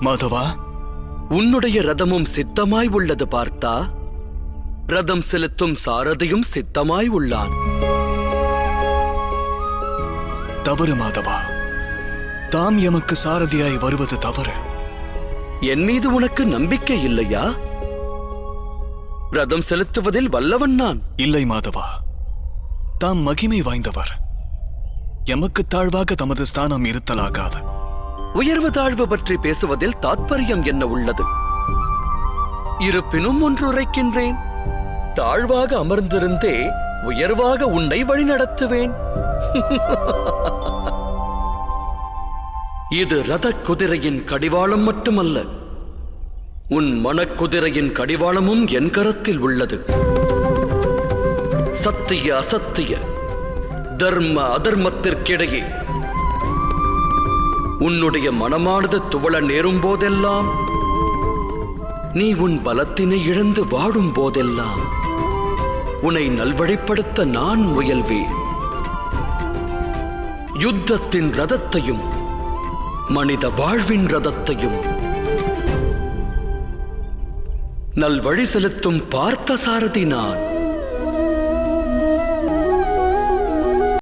மாதவா உன்னுடைய ரதமும் சித்தமாய் உள்ளது பார்த்தா? ரதம் செலுத்தும் சாரதியும் சித்தமாய் உள்ளான். தவறு மாதவா தாம் எமக்கு சாரதியாய் வருவது தவறு. என் மீது உனக்கு நம்பிக்கை இல்லையா? ரதம் செலுத்துவதில் வல்லவன் நான். இல்லை மாதவா தாம் மகிமை வாய்ந்தவர். எமக்கு தாழ்வாக தமது ஸ்தானம் இருத்தலாகாது. உயர்வு தாழ்வு பற்றி பேசுவதில் தாத்பரியம் என்ன உள்ளது? இருப்பினும் ஒன்று உரைக்கின்றேன் தாழ்வாக அமர்ந்திருந்தே உயர்வாக உன்னை வழிநடத்துவேன். இது ரத குதிரையின் கடிவாளம் மட்டுமல்ல. உன் மனக்குதிரையின் கடிவாளமும் என் கரத்தில் உள்ளது. சத்திய அசத்திய தர்ம அதர்மத்திற்கிடையே உன்னுடைய மனமானது துவள நேரும் போதெல்லாம் நீ உன் பலத்தினை இழந்து வாடும் போதெல்லாம் உன்னை நல்வழிப்படுத்த நான் முயல்வேன். யுத்தத்தின் ரதத்தையும் மனித வாழ்வின் ரதத்தையும் நல்வழி செலுத்தும் பார்த்த சாரதி நான்.